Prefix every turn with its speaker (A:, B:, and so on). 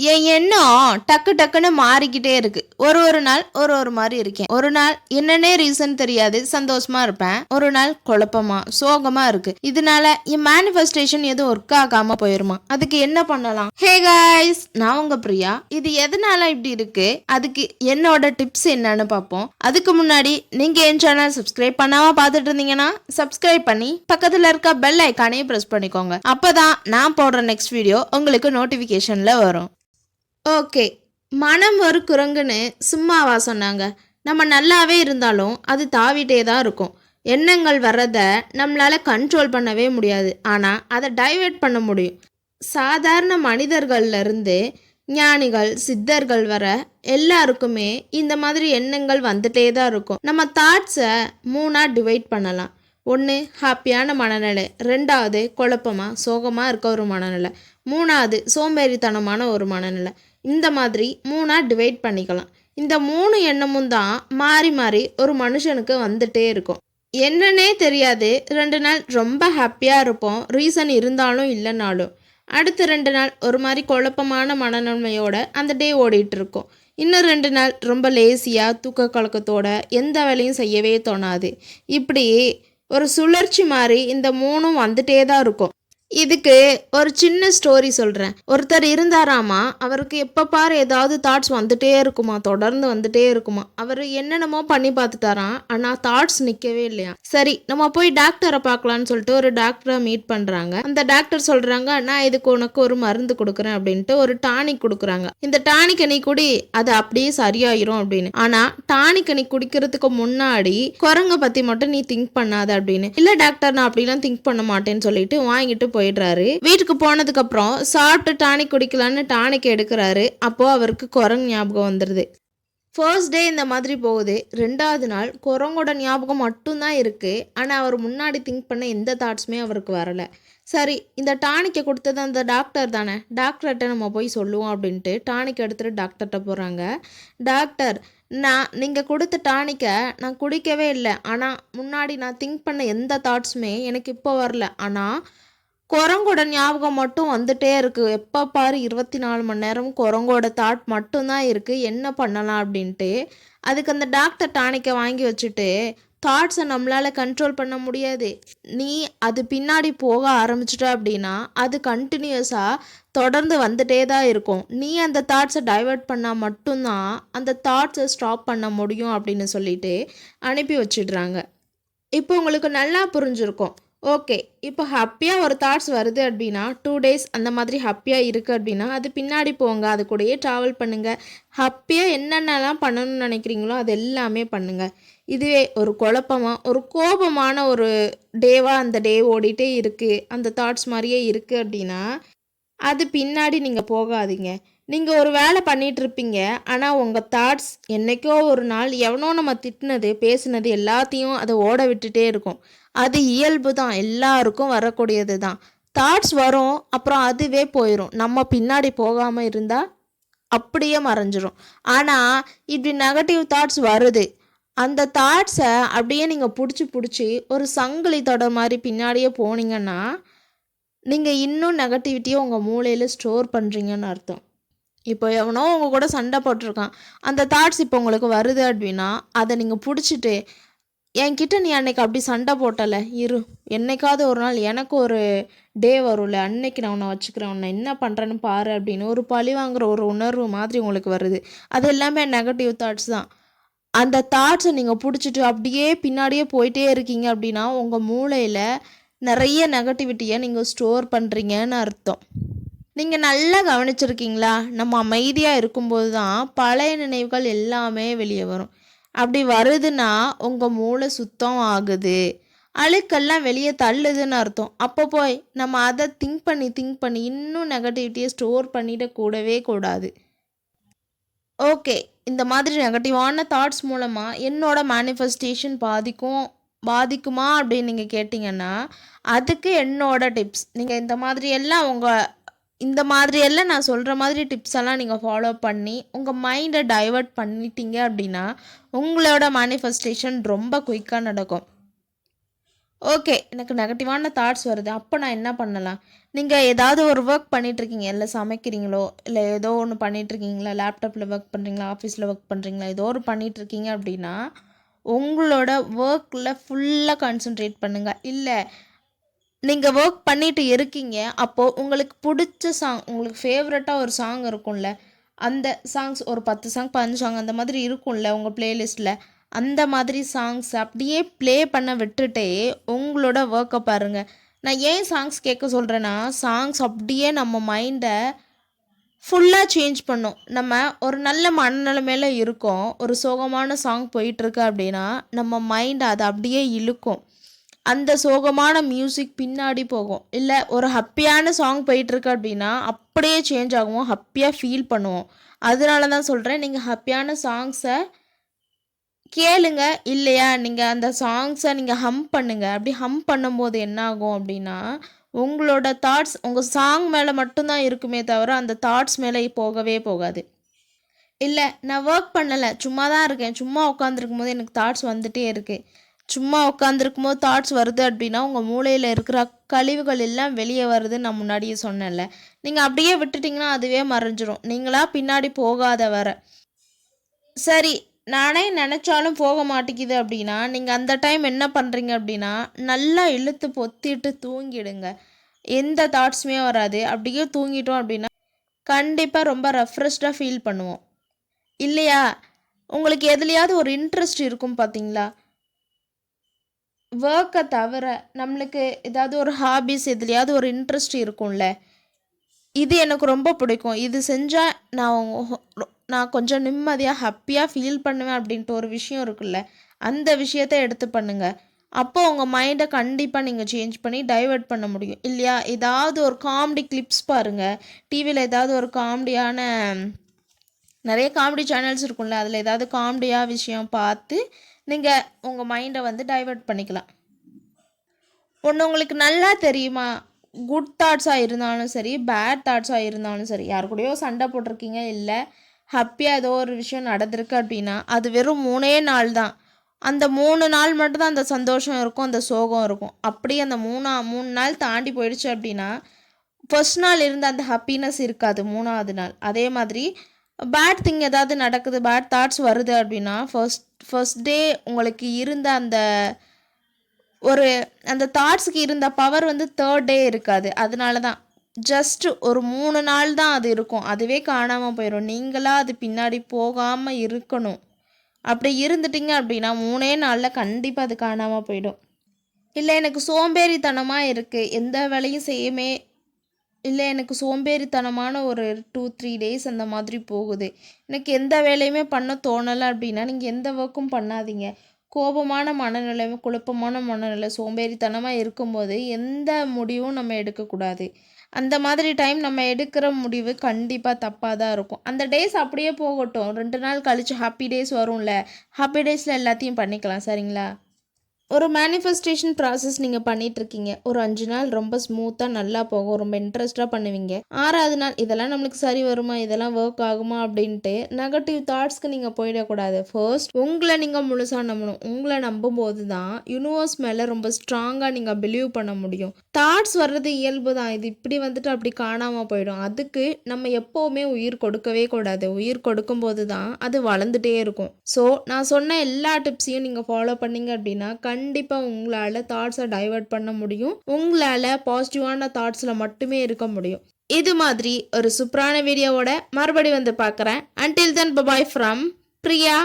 A: என் எண்ணம் டக்கு டக்குன்னு மாறிக்கிட்டே இருக்கு. ஒரு ஒரு நாள் ஒரு ஒரு மாதிரி இருக்கேன். ஒரு நாள் என்னன்னே ரீசன் தெரியாது சந்தோஷமா இருப்பேன். ஒரு நாள் குழப்பமா சோகமா இருக்கு. இதனால என் மேனிஃபெஸ்டேஷன் எதுவும் ஒர்க் ஆகாம போயிருமா? அதுக்கு என்ன பண்ணலாம்? ஹே காய்ஸ் நான் உங்க பிரியா. இது எதனால இப்படி இருக்கு? அதுக்கு என்னோட டிப்ஸ் என்னன்னு பார்ப்போம். அதுக்கு முன்னாடி நீங்க என் சேனல் சப்ஸ்கிரைப் பண்ணாம பார்த்துட்டு இருந்தீங்கன்னா சப்ஸ்கிரைப் பண்ணி பக்கத்துல இருக்க பெல் ஐக்கானையும் பிரஸ் பண்ணிக்கோங்க. அப்பதான் நான் போடுற நெக்ஸ்ட் வீடியோ உங்களுக்கு நோட்டிபிகேஷன்ல வரும். ஓகே. மனம் ஒரு குரங்குன்னு சும்மாவா சொன்னாங்க. நம்ம நல்லாவே இருந்தாலும் அது தாவிட்டே தான் இருக்கும். எண்ணங்கள் வர்றத நம்மளால் கண்ட்ரோல் பண்ணவே முடியாது. ஆனால் அதை டைவெர்ட் பண்ண முடியும். சாதாரண மனிதர்கள்லேருந்து ஞானிகள் சித்தர்கள் வர எல்லாருக்குமே இந்த மாதிரி எண்ணங்கள் வந்துட்டே தான் இருக்கும். நம்ம தாட்ஸை மூணாக டிவைட் பண்ணலாம். ஒன்று ஹாப்பியான மனநிலை. ரெண்டாவது குழப்பமாக சோகமாக இருக்க ஒரு மனநிலை. மூணாவது சோம்பேறித்தனமான ஒரு மனநிலை. இந்த மாதிரி மூணாக டிவைட் பண்ணிக்கலாம். இந்த மூணு எண்ணமும் தான் மாறி மாறி ஒரு மனுஷனுக்கு வந்துட்டே இருக்கும். என்னன்னே தெரியாது. ரெண்டு நாள் ரொம்ப ஹாப்பியாக இருப்போம். ரீசன் இருந்தாலும் இல்லைனாலும். அடுத்த ரெண்டு நாள் ஒரு மாதிரி குழப்பமான மனநன்மையோட அந்த டே ஓடிட்டு இருக்கும். இன்னும் ரெண்டு நாள் ரொம்ப லேசியாக தூக்க கலக்கத்தோட எந்த வேலையும் செய்யவே தோணாது. இப்படி ஒரு சுழற்சி மாதிரி இந்த மூணும் வந்துட்டே தான் இருக்கும். இதுக்கு ஒரு சின்ன ஸ்டோரி சொல்கிறேன் ஒருத்தர் இருந்தாராமா? அவருக்கு எப்போ பாரு ஏதாவது தாட்ஸ் வந்துட்டே இருக்குமா? தொடர்ந்து வந்துட்டே இருக்குமா? அவர் என்னென்னமோ பண்ணி பார்த்துட்டாராம். ஆனால் தாட்ஸ் நிற்கவே இல்லையா? சரி நம்ம போய் டாக்டரை பார்க்கலான்னு சொல்லிட்டு ஒரு டாக்டரை மீட் பண்ணுறாங்க அந்த டாக்டர் சொல்கிறாங்க நான் இதுக்கு உனக்கு ஒரு மருந்து கொடுக்குறேன் அப்படின்ட்டு ஒரு டானிக் கொடுக்குறாங்க. இந்த டானிக்கை நீ குடி அது அப்படியே சரியாயிரும் அப்படின்னு. ஆனால் டானிக்கை நீ குடிக்கிறதுக்கு முன்னாடி குரங்கை பற்றி மட்டும் நீ திங்க் பண்ணாத அப்படின்னு. இல்லை டாக்டர் நான் அப்படிலாம் திங்க் பண்ண மாட்டேன்னு சொல்லிட்டு வாங்கிட்டு போயிடுறாரு. வீட்டுக்கு போனதுக்கு அப்புறம் சாப்பிட்டு டானிக் குடிக்கலான்னு டானிக் எடுக்கிறாரு. அப்போ அவருக்கு குரங்கு ஞாபகம் வந்துடுது ஃபர்ஸ்ட் டே இந்த மாதிரி போகுது. ரெண்டாவது நாள் குரங்கோட ஞாபகம் மட்டும்தான் இருக்குது ஆனால் அவர் முன்னாடி திங்க் பண்ண எந்த தாட்ஸுமே அவருக்கு வரலை. சரி இந்த டானிக்கை கொடுத்தது அந்த டாக்டர் தானே? டாக்டர்கிட்ட நம்ம போய் சொல்லுவோம் அப்படின்ட்டு டானிக் எடுத்துகிட்டு டாக்டர்கிட்ட போகிறாங்க டாக்டர் நான் நீங்கள் கொடுத்த டானிக்கை நான் குடிக்கவே இல்லை. ஆனால் முன்னாடி நான் திங்க் பண்ண எந்த தாட்ஸுமே எனக்கு இப்போ வரல. ஆனால் குரங்கோட ஞாபகம் மட்டும் வந்துட்டே இருக்குது எப்போ பாரு இருபத்தி நாலு மணி நேரம் குரங்கோட தாட் மட்டும்தான் இருக்குது என்ன பண்ணலாம் அப்படின்ட்டு. அதுக்கு அந்த டாக்டர் டானிக்கை வாங்கி வச்சுட்டு தாட்ஸை நம்மளால் கண்ட்ரோல் பண்ண முடியாது. நீ அது பின்னாடி போக ஆரம்பிச்சிட்ட அப்படின்னா அது கண்டினியூஸாக தொடர்ந்து வந்துட்டே தான் இருக்கும். நீ அந்த தாட்ஸை டைவர்ட் பண்ணால் மட்டும்தான் அந்த தாட்ஸை ஸ்டாப் பண்ண முடியும் அப்படின்னு சொல்லிட்டு அனுப்பி வச்சிடுறாங்க. இப்போ உங்களுக்கு நல்லா புரிஞ்சிருக்கும். ஓகே இப்போ ஹாப்பியாக ஒரு தாட்ஸ் வருது அப்படின்னா டூ டேஸ் அந்த மாதிரி ஹாப்பியாக இருக்குது அப்படின்னா அது பின்னாடி போங்க அது கூடயே ட்ராவல் பண்ணுங்கள் ஹாப்பியாக என்னென்னலாம் பண்ணணும்னு நினைக்கிறீங்களோ அது எல்லாமே பண்ணுங்கள் இதுவே ஒரு குழப்பமாக ஒரு கோபமான ஒரு டேவாக அந்த டே ஓடிட்டே இருக்குது அந்த தாட்ஸ் மாதிரியே இருக்குது அப்படின்னா அது பின்னாடி நீங்கள் போகாதீங்க. நீங்கள் ஒரு வேலை பண்ணிகிட்ருப்பீங்க இருப்பீங்க ஆனால் உங்கள் தாட்ஸ் என்னைக்கோ ஒரு நாள் எவனோ நம்ம திட்டினது பேசுனது எல்லாத்தையும் அதை ஓட விட்டுட்டே இருக்கும். அது இயல்பு தான். எல்லாருக்கும் வரக்கூடியது தான். தாட்ஸ் வரும் அப்புறம் அதுவே போயிடும் நம்ம பின்னாடி போகாமல் இருந்தால் அப்படியே மறைஞ்சிரும். ஆனால் இப்படி நெகட்டிவ் தாட்ஸ் வருது. அந்த தாட்ஸை அப்படியே நீங்கள் பிடிச்சி பிடிச்சி ஒரு சங்கிலி தொடர் மாதிரி பின்னாடியே போனீங்கன்னா நீங்கள் இன்னும் நெகட்டிவிட்டியை உங்கள் மூளையில் ஸ்டோர் பண்ணுறீங்கன்னு அர்த்தம். இப்போ எவனோ உங்கள் கூட சண்டை போட்டிருக்கான். அந்த தாட்ஸ் இப்போ உங்களுக்கு வருது அப்படின்னா அதை நீங்கள் பிடிச்சிட்டு என்கிட்ட நீ அன்னைக்கு அப்படி சண்டை போட்டல. இரு. என்னைக்காவது ஒரு நாள் எனக்கு ஒரு டே வரும்ல. அன்னைக்கு நான் உன்னை வச்சுக்கிறேன். உன்னை என்ன பண்ணுறேன்னு பாரு அப்படின்னு ஒரு பழி வாங்குற ஒரு உணர்வு மாதிரி உங்களுக்கு வருது. அது எல்லாமே நெகட்டிவ் தாட்ஸ் தான். அந்த தாட்ஸை நீங்கள் பிடிச்சிட்டு அப்படியே பின்னாடியே போயிட்டே இருக்கீங்க அப்படின்னா உங்கள் மூளையில் நிறைய நெகட்டிவிட்டியை நீங்கள் ஸ்டோர் பண்ணுறீங்கன்னு அர்த்தம். நீங்கள் நல்லா கவனிச்சிருக்கீங்களா? நம்ம அமைதியாக இருக்கும்போது தான் பழைய நினைவுகள் எல்லாமே வெளியே வரும். அப்படி வருதுன்னா உங்கள் மூளை சுத்தம் ஆகுது. அழுக்கெல்லாம் வெளியே தள்ளுதுன்னு அர்த்தம். அப்போ போய் நம்ம அதை திங்க் பண்ணி திங்க் பண்ணி இன்னும் நெகட்டிவிட்டியை ஸ்டோர் பண்ணிட கூடவே கூடாது. ஓகே இந்த மாதிரி நெகட்டிவான தாட்ஸ் மூலமாக என்னோட மேனிஃபெஸ்டேஷன் பாதிக்கும் பாதிக்குமா அப்படின்னு நீங்கள் கேட்டிங்கன்னா அதுக்கு என்னோட டிப்ஸ் நீங்கள் இந்த மாதிரி எல்லாம் உங்கள் இந்த மாதிரி எல்லாம் நான் சொல்கிற மாதிரி டிப்ஸ் எல்லாம் நீங்கள் ஃபாலோ பண்ணி உங்கள் மைண்டை டைவர்ட் பண்ணிட்டீங்க அப்படின்னா உங்களோட மேனிஃபெஸ்டேஷன் ரொம்ப குயிக்காக நடக்கும். ஓகே எனக்கு நெகட்டிவான தாட்ஸ் வருது. அப்போ நான் என்ன பண்ணலாம்? நீங்கள் ஏதாவது ஒரு ஒர்க் பண்ணிகிட்ருக்கீங்க இல்லை சமைக்கிறீங்களோ? இல்லை ஏதோ ஒன்று பண்ணிகிட்ருக்கீங்களா லேப்டாப்பில் ஒர்க் பண்ணுறீங்களா ஆஃபீஸில் ஒர்க் பண்ணுறீங்களா ஏதோ ஒரு பண்ணிகிட்ருக்கீங்க அப்படின்னா உங்களோட ஒர்க்கில் ஃபுல்லாக கான்சென்ட்ரேட் பண்ணுங்கள் இல்லை நீங்கள் ஒர்க் பண்ணிட்டு இருக்கீங்க. அப்போது உங்களுக்கு பிடிச்ச சாங் உங்களுக்கு ஃபேவரட்டாக ஒரு சாங் இருக்கும்ல அந்த சாங்ஸ் ஒரு பத்து சாங் பதினஞ்சு சாங் அந்த மாதிரி இருக்கும்ல உங்கள் பிளேலிஸ்ட்டில் அந்த மாதிரி சாங்ஸ் அப்படியே ப்ளே பண்ண விட்டுட்டே உங்களோட ஒர்க்கை பாருங்கள் நான் ஏன் சாங்ஸ் கேட்க சொல்கிறேன்னா சாங்ஸ் அப்படியே நம்ம மைண்டை ஃபுல்லாக சேஞ்ச் பண்ணும். நம்ம ஒரு நல்ல மனநிலைமையில் இருக்கோம் ஒரு சோகமான சாங் போயிட்டுருக்கு அப்படின்னா நம்ம மைண்ட் அதை அப்படியே இழுக்கும். அந்த சோகமான மியூசிக் பின்னாடி போகும். இல்லை ஒரு ஹப்பியான சாங் போயிட்டுருக்கு அப்படின்னா அப்படியே சேஞ்ச் ஆகும் ஹப்பியாக ஃபீல் பண்ணுவோம். அதனால தான் சொல்கிறேன் நீங்கள் ஹப்பியான சாங்ஸை கேளுங்க இல்லையா? நீங்கள் அந்த சாங்ஸை நீங்கள் ஹம் பண்ணுங்கள் அப்படி ஹம் பண்ணும்போது என்ன ஆகும் அப்படின்னா உங்களோட தாட்ஸ் உங்கள் சாங் மேலே மட்டும்தான் இருக்குமே தவிர அந்த தாட்ஸ் மேலே போகவே போகாது. இல்லை நான் ஒர்க் பண்ணலை சும்மா தான் இருக்கேன். சும்மா உட்காந்துருக்கும் போது எனக்கு தாட்ஸ் வந்துகிட்டே இருக்குது சும்மா உட்காந்துருக்கும் போது தாட்ஸ் வருது அப்படின்னா உங்கள் மூளையில் இருக்கிற கழிவுகள் எல்லாம் வெளியே வருதுன்னு நான் முன்னாடியே சொன்னேன்ல. நீங்கள் அப்படியே விட்டுட்டிங்கன்னா அதுவே மறைஞ்சிரும். நீங்களா பின்னாடி போகாத வர சரி நானே நினச்சாலும் போக மாட்டேங்குது அப்படின்னா நீங்கள் அந்த டைம் என்ன பண்ணுறீங்க அப்படின்னா நல்லா இழுத்து பொத்திட்டு தூங்கிடுங்க. எந்த தாட்ஸுமே வராது. அப்படியே தூங்கிட்டோம் அப்படின்னா கண்டிப்பாக ரொம்ப ரெஃப்ரெஷ்டாக ஃபீல் பண்ணுவோம். இல்லையா? உங்களுக்கு எதுலையாவது ஒரு இன்ட்ரெஸ்ட் இருக்கும் பார்த்தீங்களா ஒர்க்கை தவிர நம்மளுக்கு ஏதாவது ஒரு ஹாபிஸ் எதுலையாவது ஒரு இன்ட்ரெஸ்ட் இருக்கும்ல இது எனக்கு ரொம்ப பிடிக்கும். இது செஞ்சால் நான் நான் கொஞ்சம் நிம்மதியாக ஹாப்பியாக ஃபீல் பண்ணுவேன் அப்படின்ட்டு ஒரு விஷயம் இருக்குல்ல அந்த விஷயத்த எடுத்து பண்ணுங்கள் அப்போ உங்கள் மைண்டை கண்டிப்பாக நீங்கள் சேஞ்ச் பண்ணி டைவர்ட் பண்ண முடியும். இல்லையா? ஏதாவது ஒரு காமெடி கிளிப்ஸ் பாருங்கள் டிவியில் ஏதாவது ஒரு காமெடியான நிறைய காமெடி சேனல்ஸ் இருக்கும்ல அதில் ஏதாவது காமெடியாக விஷயம் பார்த்து நீங்கள் உங்கள் மைண்டை வந்து டைவர்ட் பண்ணிக்கலாம். ஒன்று உங்களுக்கு நல்லா தெரியுமா? குட் தாட்ஸாக இருந்தாலும் சரி பேட் தாட்ஸாக இருந்தாலும் சரி யார் கூடயோ சண்டை போட்டிருக்கீங்க இல்லை ஹாப்பியாக ஏதோ ஒரு விஷயம் நடந்திருக்கு அப்படின்னா அது வெறும் மூணே நாள் தான். அந்த மூணு நாள் மட்டும்தான் அந்த சந்தோஷம் இருக்கும் அந்த சோகம் இருக்கும். அப்படியே அந்த மூணா மூணு நாள் தாண்டி போயிடுச்சு அப்படின்னா ஃபர்ஸ்ட் நாள் இருந்த அந்த ஹாப்பினஸ் இருக்காது மூணாவது நாள். அதே மாதிரி பேட் திங் ஏதாவது நடக்குது பேட் தாட்ஸ் வருது அப்படின்னா ஃபர்ஸ்ட் ஃபர்ஸ்ட் டே உங்களுக்கு இருந்த அந்த ஒரு அந்த தாட்ஸுக்கு இருந்த பவர் வந்து தேர்ட் டே இருக்காது. அதனால தான் ஜஸ்ட் ஒரு மூணு நாள் தான் அது இருக்கும். அதுவே காணாமல் போயிடும் நீங்களாக அது பின்னாடி போகாமல் இருக்கணும். அப்படி இருந்துட்டீங்க அப்படின்னா மூணே நாளில் கண்டிப்பாக அது காணாமல் போயிடும். இல்லை எனக்கு சோம்பேறித்தனமாக இருக்குது எந்த வேலையும் செய்யமே இல்லை எனக்கு சோம்பேறித்தனமான ஒரு டூ த்ரீ டேஸ் அந்த மாதிரி போகுது. எனக்கு எந்த வேலையுமே பண்ண தோணலை அப்படின்னா நீங்கள் எந்த ஒர்க்கும் பண்ணாதீங்க. கோபமான மனநிலை குழப்பமான மனநிலை சோம்பேறித்தனமாக இருக்கும்போது எந்த முடிவும் நம்ம எடுக்கக்கூடாது. அந்த மாதிரி டைம் நம்ம எடுக்கிற முடிவு கண்டிப்பாக தப்பாக தான் இருக்கும். அந்த டேஸ் அப்படியே போகட்டும். ரெண்டு நாள் கழித்து ஹாப்பி டேஸ் வரும்ல. ஹாப்பி டேஸில் எல்லாத்தையும் பண்ணிக்கலாம் சரிங்களா? ஒரு மேனிஃபெஸ்டேஷன் ப்ராசஸ் நீங்கள் பண்ணிகிட்ருக்கீங்க ஒரு அஞ்சு நாள் ரொம்ப ஸ்மூத்தாக நல்லா போகும். ரொம்ப இன்ட்ரெஸ்டாக பண்ணுவீங்க. ஆறாவது நாள் இதெல்லாம் நம்மளுக்கு சரி வருமா? இதெல்லாம் ஒர்க் ஆகுமா? அப்படின்ட்டு நெகட்டிவ் தாட்ஸ்க்கு நீங்கள் போயிடக்கூடாது. ஃபர்ஸ்ட் உங்களை நீங்கள் முழுசாக நம்பணும். உங்களை நம்பும்போது தான் யூனிவர்ஸ் மேலே ரொம்ப ஸ்ட்ராங்காக நீங்கள் பிலீவ் பண்ண முடியும். தாட்ஸ் வர்றது இயல்பு தான். இது இப்படி வந்துட்டு அப்படி காணாமல் போயிடும். அதுக்கு நம்ம எப்போவுமே உயிர் கொடுக்கவே கூடாது. உயிர் கொடுக்கும்போது தான் அது வளர்ந்துட்டே இருக்கும். ஸோ நான் சொன்ன எல்லா டிப்ஸையும் நீங்கள் ஃபாலோ பண்ணீங்க அப்படின்னா கண்டிப்பாக உங்களால் தாட்ஸை டைவர்ட் பண்ண முடியும். உங்களால் பாசிட்டிவான தாட்ஸில் மட்டுமே இருக்க முடியும். இது மாதிரி ஒரு சூப்பரான வீடியோவோட மறுபடி வந்து பார்க்குறேன். Until then bye bye from Priya.